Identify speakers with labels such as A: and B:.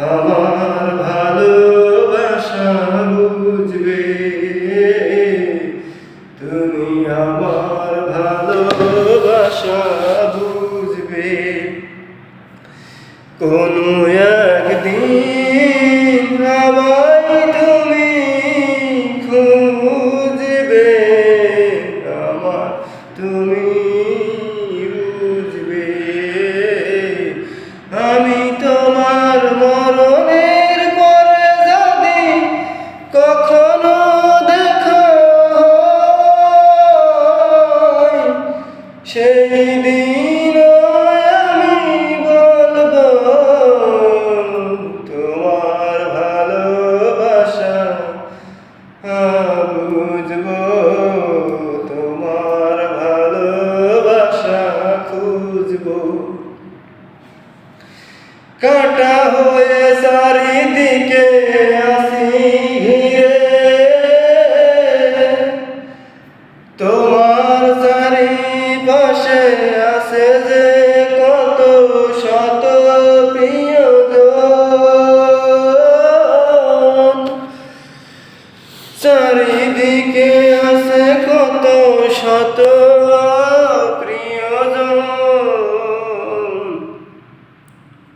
A: আমার ভালোবাসা বুঝবে। তুমি আমার ভালোবাসা সেই দিন আমি বলব তোমার ভালোবাসা বুঝব তোমার ভালোবাসা খুঁজবো। কাটা হয়ে চারিদিকে আসি। চারিপাশে আছে যে কত শত প্রিয়জন চারিদিকে আছে কত শত